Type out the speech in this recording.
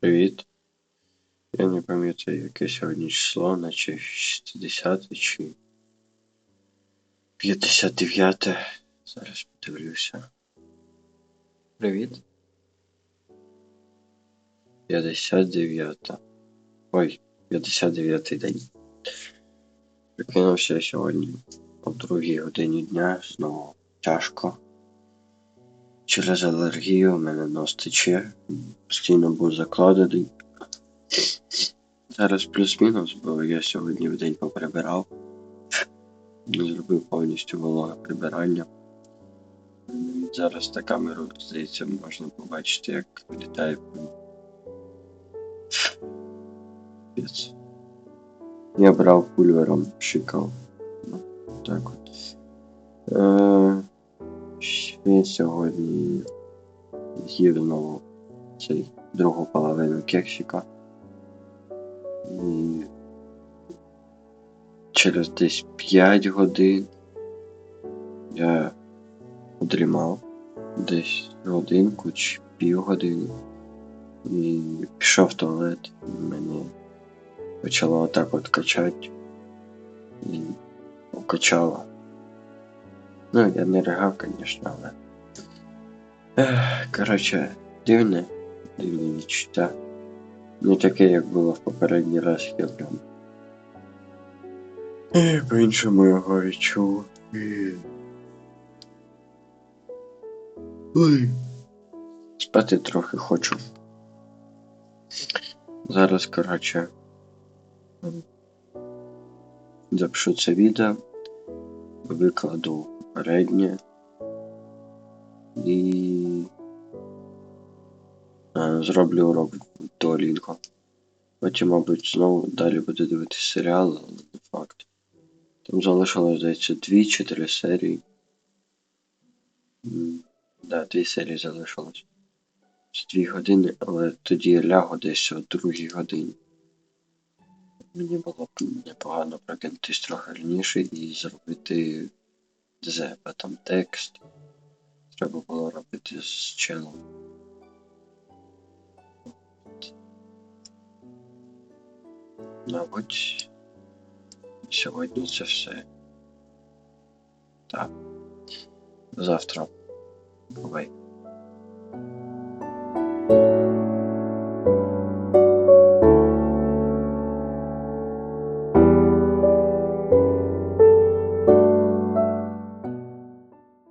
Привіт. Я не пам'ятаю, яке сьогодні число, наче 60 чи 59. Зараз подивлюся. Привіт. 59. Ой, 59 день. Прикинувся сьогодні о другій годині дня, знову тяжко. Через алергію в мене нос тече, постійно був закладений. Зараз плюс-мінус, бо я сьогодні в день поприбирав. Зробив повністю вологе прибирання. Зараз на камеру, здається, можна побачити, як літає Я брав пульвером, шикав. Ну, так от. Ще сьогодні з'їв цей другу половину кексика. І через десь 5 годин я подрімав десь годинку чи півгодини і пішов в туалет. Мене почало отак от качати і покачало. Ну, я не ригав, звісно, але. Коротше, дивне, дивне відчуття. Не таке, як було в попередній раз, я прям. По-іншому його відчув. Ой. Спати трохи хочу. Зараз, коротше. Запишу це відео, викладу переднє і е, зроблю урок до. Потім, мабуть, знову далі буду дивитися серіал, але не факт. Там залишилось, здається, дві чи три серії. Да, дві серії залишилось. З дві години, але тоді я лягу десь о другій годині. Мені було б непогано прокинутись трохи раніше і зробити ДЗ, а там текст. Треба було робити з чином. Мабуть, сьогодні це все. Так. Завтра. Бувай.